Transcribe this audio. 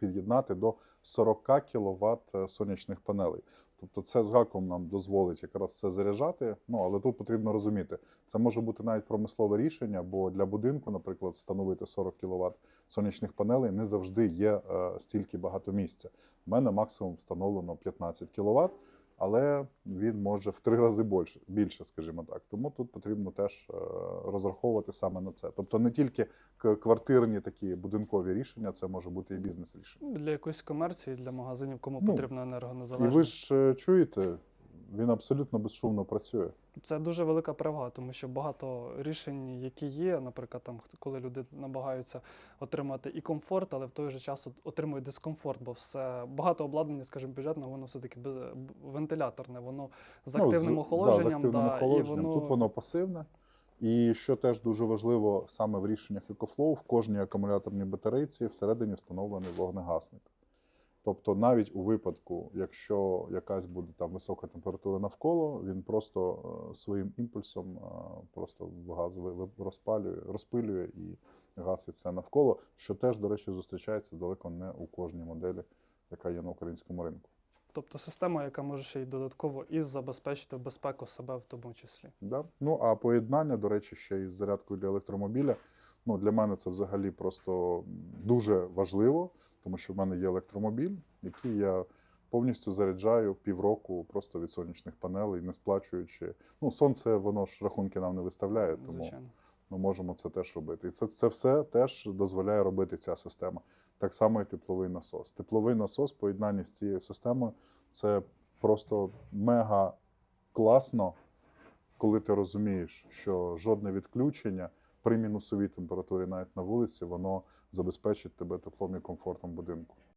під'єднати до 40 кВт сонячних панелей. Тобто це з гаком нам дозволить якраз це заряджати. Ну але тут потрібно розуміти, це може бути навіть промислове рішення, бо для будинку, наприклад, встановити 40 кВт сонячних панелей не завжди є е, стільки багато місця. У мене максимум встановлено 15 кВт, але він може в три рази більше, більше, скажімо так. Тому тут потрібно теж е, розраховувати саме на це. Тобто не тільки квартирні такі будинкові рішення, це може бути і бізнес рішення. Для якоїсь комерції, для магазинів, кому Ну, потрібна І ви ж е, чуєте, він абсолютно безшумно працює. Це дуже велика перевага, тому що багато рішень, які є, наприклад, там коли люди намагаються отримати і комфорт, але в той же час отримують дискомфорт, бо все багато обладнання, скажімо, бюджетного, воно все-таки без вентиляторне, воно з Ну, активним да, охолодженням. з активним да, охолодженням. І воно, Тут воно пасивне. І що теж дуже важливо саме в рішеннях EcoFlow, в кожній акумуляторній батарейці всередині встановлений вогнегасник. Тобто, навіть у випадку, якщо якась буде там висока температура навколо, він просто е, своїм імпульсом е, просто газ розпалює, розпилює і гасить все навколо, що теж, до речі, зустрічається далеко не у кожній моделі, яка є на українському ринку. тобто система, яка може ще й додатково і забезпечити безпеку себе в тому числі. Да? Ну а поєднання, до речі, ще із зарядкою для електромобіля. Ну, для мене це взагалі просто дуже важливо, тому що в мене є електромобіль, який я повністю заряджаю півроку просто від сонячних панелей, не сплачуючи. Ну, сонце, воно ж рахунки нам не виставляє, тому Звичайно. ми можемо це теж робити. І це, це все теж дозволяє робити ця система. Так само і тепловий насос. Тепловий насос в поєднанні з цією системою це просто мега класно, коли ти розумієш, що жодне відключення при мінусовій температурі навіть на вулиці, воно забезпечить тебе теплом і комфортом будинку.